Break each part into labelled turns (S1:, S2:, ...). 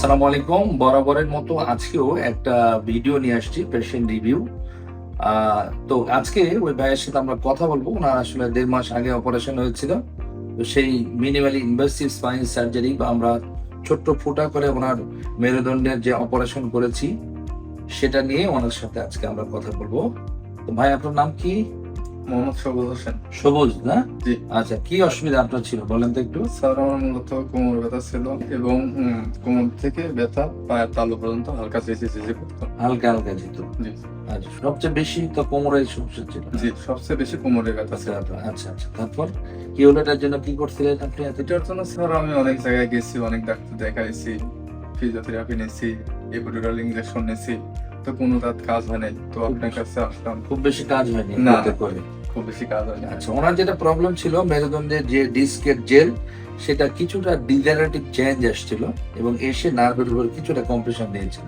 S1: আসসালামু আলাইকুম। বরাবরের মতো আজকেও একটা ভিডিও নিয়ে আসছি পেশেন্ট রিভিউ তো আজকে ওই ভাইয়ের সাথে আমরা কথা বলব। ওনার আসলে দেড় মাস আগে অপারেশন হয়েছিল। তো সেই মিনিমালি ইনভেসিভ স্পাইন সার্জারি বা আমরা ছোট্ট ফুটা করে ওনার মেরুদণ্ডের যে অপারেশন করেছি, সেটা নিয়ে ওনার সাথে আজকে আমরা কথা বলব। তো ভাই, আপনার নাম কি?
S2: মোহাম্মদ সবুজ হোসেন।
S1: সবুজ না?
S2: জি।
S1: আচ্ছা কি অসুবিধা আপনার ছিল? বলেন তো একটু।
S2: স্যার আমার মূলত কোমর ব্যথা ছিল এবং কোমর থেকে ব্যথা পায়ের তালু পর্যন্ত হালকা চেঁচে চেঁচে করতো
S1: হালকা হালকা যেত
S2: জি।
S1: আচ্ছা সবচেয়ে বেশি তো কোমরের সমস্যা ছিল।
S2: জি সবচেয়ে বেশি কোমরে ব্যথা ছিল।
S1: আচ্ছা আচ্ছা আচ্ছা তারপর? কি হলো এটার জন্য? কি করছিলেন আপনি
S2: এটার জন্য স্যার আমি অনেক জায়গায় গেছি অনেক ডাক্তার দেখাইছি ফিজিওথেরাপি নিয়েছি এপিডুরাল ইঞ্জেকশন নিয়েছি। তো কোনো তার কাজ হয় নাই। তো আপনার কাছে আসলাম।
S1: খুব বেশি কাজ হয়নি
S2: না।
S1: করে?
S2: খুব বেশি কাজ হয়
S1: আচ্ছা ওনার যেটা প্রবলেম ছিল মেরুদণ্ডের যে ডিস্কের জেল সেটা কিছুটা ডিজেনারেটিভ চেঞ্জ আসছিল এবং এসে নার্ভের উপর কিছুটা কম্প্রেশন দিয়েছিল।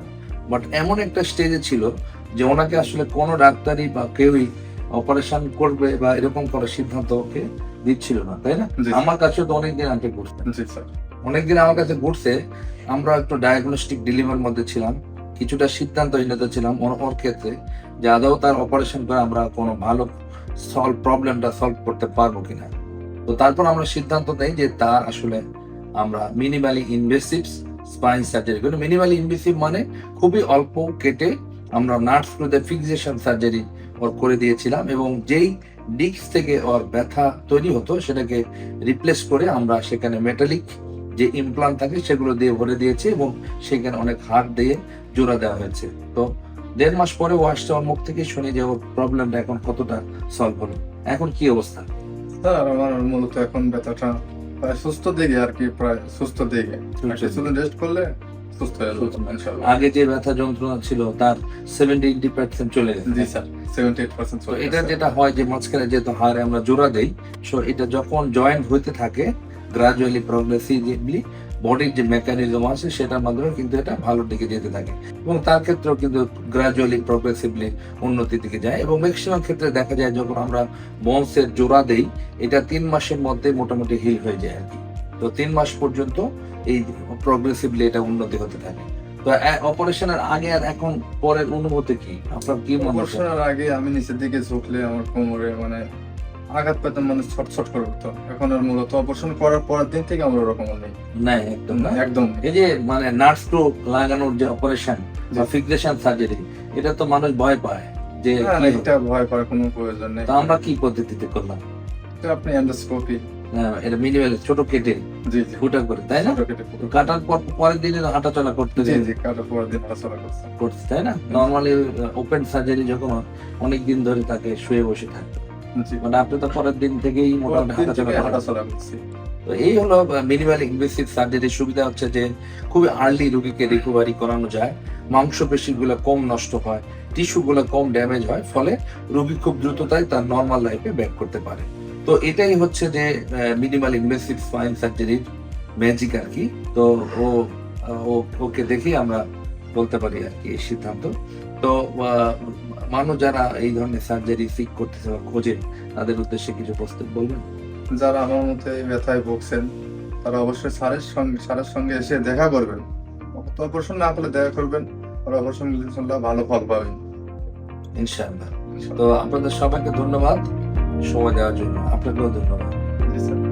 S1: বাট এমন একটা স্টেজে ছিল যে ওনাকে আসলে কোনো ডাক্তারই বা কেউই অপারেশন করবে বা এরকম কোনো সিদ্ধান্ত ওকে দিচ্ছিল না তাই না? আমার কাছে তো অনেকদিন আগে
S2: স্যার।
S1: অনেকদিন আমার কাছে ঘুরছে আমরা একটু ডায়াগনস্টিক ডিলিভার মধ্যে ছিলাম কিছুটা সিদ্ধান্তহীনতা ছিলাম ওর ক্ষেত্রে যে আদৌ তার অপারেশন করে আমরা কোনো ভালো সলভ প্রবলেমটা সলভ করতে পারব কিনা? তো তারপর আমরা সিদ্ধান্ত নেই যে তার আসলে আমরা মিনিমালি ইনভেসিভ স্পাইন সার্জারি করি। মিনিমালি ইনভেসিভ মানে খুবই অল্প কেটে আমরা নার্স ফ্লুতে ফিক্সেশন সার্জারি ওর করে দিয়েছিলাম এবং যেই ডিস্ক থেকে ওর ব্যথা তৈরি হতো সেটাকে রিপ্লেস করে আমরা সেখানে মেটালিক যে ইমপ্লান্ট থাকে সেগুলো দিয়ে ভরে দিয়েছি এবং সেখানে অনেক হাড় দিয়ে জোড়া দেওয়া হয়েছে। তো দেড় মাস পরে ও আসছে ওর মুখ থেকে শুনি যে ওর প্রবলেমটা এখন কতটা সলভ হলো। এখন কি অবস্থা?
S2: স্যার আমার মূলত এখন ব্যথাটা প্রায় সুস্থ দিকে আর কি প্রায় সুস্থ দিকে। কিছুদিন রেস্ট করলে সুস্থ হয়ে যাবে ইনশাআল্লাহ।
S1: আগে যে ব্যথা যন্ত্রণা ছিল তার সেভেন্টি এইটি পার্সেন্ট চলে গেছে।
S2: জি স্যার সেভেন্টি এইট পার্সেন্ট
S1: তো এটা যেটা হয় যে মাঝখানে যেহেতু হাড়ে আমরা জোড়া দেই সো এটা যখন জয়েন্ট হইতে থাকে গ্রাজুয়ালি প্রগ্রেসিভলি বডির যে মেকানিজম আছে সেটার মাধ্যমে কিন্তু এটা ভালোর দিকে যেতে থাকে। এবং তার ক্ষেত্রেও কিন্তু গ্রাজুয়ালি প্রগ্রেসিভলি উন্নতির দিকে যায়। এবং ম্যাক্সিমাম ক্ষেত্রে দেখা যায় যখন আমরা বন্সের জোড়া দেই, এটা তিন মাসের মধ্যে মোটামুটি হিল হয়ে যায় আর কি। তো তিন মাস পর্যন্ত এই প্রগ্রেসিভলি এটা উন্নতি হতে থাকে। তো অপারেশনের আগে আর এখন পরের অনুভূতি কি? আপনার কি মনে হচ্ছে
S2: অপারেশনের আগে আমি নিচের দিকে ঝুঁকলে আমার কোমরে মানে আঘাত পেতাম মানে ছট ছট করে উঠতো। এখন আর মূলত অপারেশন করার পরের দিন থেকে আমার ওরকম নেই।
S1: না একদম না?
S2: একদম।
S1: এই যে মানে নার্স টু লাগানোর যে অপারেশন বা ফিক্সেশন সার্জারি এটা তো মানুষ ভয় পায় যে?
S2: এটা ভয় পাওয়ার কোনো প্রয়োজন নেই।
S1: তো আমরা কি পদ্ধতিতে করলাম?
S2: এটা আপনি এন্ডোস্কোপি
S1: হ্যাঁ, এটা মিনিমাল ছোট কেটে
S2: জি জি।
S1: ফুটা করে তাই না?
S2: ছোট কেটে পুরো।
S1: কাটার পর পরের দিনে হাঁটা চলা করতে
S2: জি জি কাটার পরের দিন হাঁটাচলা করছে
S1: করছে তাই না? নর্মালি ওপেন সার্জারি যখন অনেক দিন ধরে তাকে শুয়ে বসে থাকতো
S2: জি
S1: মানে আপনি তো পরের দিন থেকেই মোটামুটি
S2: হাঁটাচলা করছি।
S1: তো এই হলো মিনিমাল ইনভেসিভ সার্জারির সুবিধা হচ্ছে যে খুবই আর্লি রোগীকে রিকভারি করানো যায়। মাংসপেশিগুলো কম নষ্ট হয় টিস্যুগুলো কম ড্যামেজ হয় ফলে রোগী খুব দ্রুততায় তার নর্মাল লাইফে ব্যাক করতে পারে। তো এটাই হচ্ছে যে মিনিমাল ইনভেসিভ স্পাইন সার্জারির ম্যাজিক আর কি। তো ও ওকে দেখে আমরা বলতে পারি আর কি এই সিদ্ধান্ত। তো মানুষ যারা এই ধরনের সার্জারি সিক করতেছে বা খোঁজে তাদের উদ্দেশ্যে কিছু প্রস্তুত বলবেন?
S2: যারা আমার মতে এই ব্যথায় ভুগছেন তারা অবশ্যই স্যারের সঙ্গে স্যারের সঙ্গে এসে দেখা করবেন। তো অপারেশন না করলে দেখা করবেন আর অপারেশন ইনশাল্লাহ ভালো ফল পাবেন।
S1: ইনশাআল্লাহ। তো আপনাদের সবাইকে ধন্যবাদ। সময় দেওয়ার জন্য আপনাকেও ধন্যবাদ।
S2: জি স্যার।